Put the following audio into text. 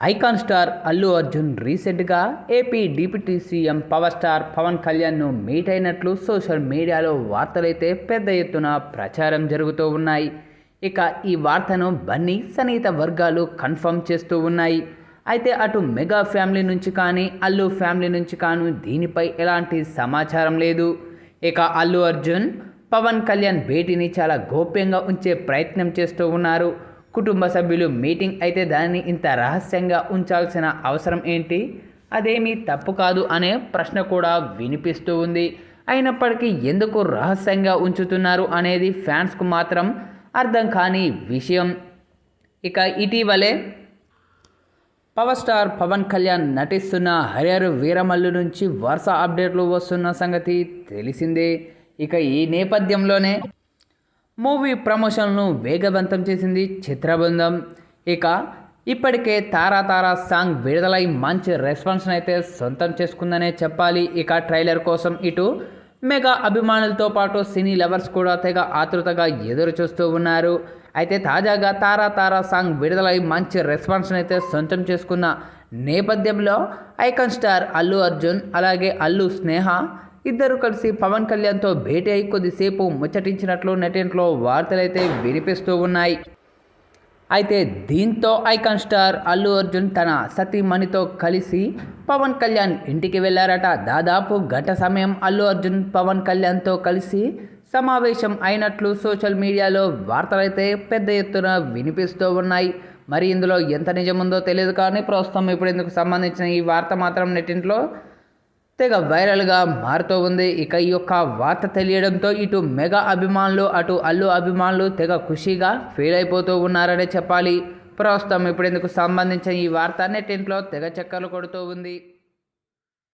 Icon star Allu Arjun రీసెంట్గా AP deputy CM power star Pawan కళ్యాణ్ను meet అయినట్లు social మీడియాలో వార్తలైతే పెద్ద ఎత్తున ప్రచారం జరుగుతూ ఉన్నాయి. ఇక ఈ వార్తను బన్నీ సన్నిహిత వర్గాలు కన్ఫర్మ్ చేస్తూ ఉన్నాయి. అయితే అటు మెగా ఫ్యామిలీ నుంచి కానీ అల్లు ఫ్యామిలీ నుంచి కానీ దీనిపై ఎలాంటి సమాచారం లేదు. ఇక అల్లు అర్జున్ పవన్ కళ్యాణ్ భేటీని చాలా గోప్యంగా ఉంచే ప్రయత్నం చేస్తూ ఉన్నారు. కుటుంబ సభ్యులు మీటింగ్ అయితే దానిని ఇంత రహస్యంగా ఉంచాల్సిన అవసరం ఏంటి? అదేమీ తప్పు కాదు అనే ప్రశ్న కూడా వినిపిస్తూ ఉంది. అయినప్పటికీ ఎందుకు రహస్యంగా ఉంచుతున్నారు అనేది ఫ్యాన్స్కు మాత్రం అర్థం కాని విషయం. ఇక ఇటీవలే పవర్ స్టార్ పవన్ కళ్యాణ్ నటిస్తున్న హరిహరు వీరమల్లు నుంచి వరుస అప్డేట్లు వస్తున్న సంగతి తెలిసిందే. ఇక ఈ నేపథ్యంలోనే మూవీ ప్రమోషన్ను వేగవంతం చేసింది చిత్రబృందం. ఇక ఇప్పటికే తారా తారా సాంగ్ విడుదలై మంచి రెస్పాన్స్ని అయితే సొంతం చేసుకుందనే చెప్పాలి. ఇక ట్రైలర్ కోసం ఇటు మెగా అభిమానులతో పాటు సినీ లవర్స్ కూడా తెగ ఆతృతగా ఎదురు చూస్తూ ఉన్నారు. అయితే తాజాగా తారా తారా సాంగ్ విడుదలై మంచి రెస్పాన్స్ని అయితే సొంతం చేసుకున్న నేపథ్యంలో ఐకాన్ స్టార్ అల్లు అర్జున్ అలాగే అల్లు స్నేహ ఇద్దరు కలిసి పవన్ కళ్యాణ్తో భేటీ అయి కొద్దిసేపు ముచ్చటించినట్లు నెటింట్లో వార్తలైతే వినిపిస్తూ ఉన్నాయి. అయితే దీంతో ఐకాన్ స్టార్ అల్లు అర్జున్ తన సతీమణితో కలిసి పవన్ కళ్యాణ్ ఇంటికి వెళ్ళారట దాదాపు గంట సమయం అల్లు అర్జున్ పవన్ కళ్యాణ్తో కలిసి సమావేశం అయినట్లు సోషల్ మీడియాలో వార్తలైతే పెద్ద ఎత్తున వినిపిస్తూ ఉన్నాయి. మరి ఇందులో ఎంత నిజముందో తెలియదు కానీ ప్రస్తుతం ఇప్పుడు ఇందుకు సంబంధించిన ఈ వార్త మాత్రం నెట్టింట్లో తెగ వైరల్గా మారుతూ ఉంది. ఇక ఈ యొక్క వార్త తెలియడంతో ఇటు మెగా అభిమానులు అటు అల్లు అభిమానులు తెగ ఖుషీగా ఫీల్ అయిపోతూ ఉన్నారనే చెప్పాలి. ప్రస్తుతం ఇప్పుడు ఇందుకు సంబంధించిన ఈ వార్త? నెట్టింట్లో తెగ చక్కర్లు కొడుతూ ఉంది.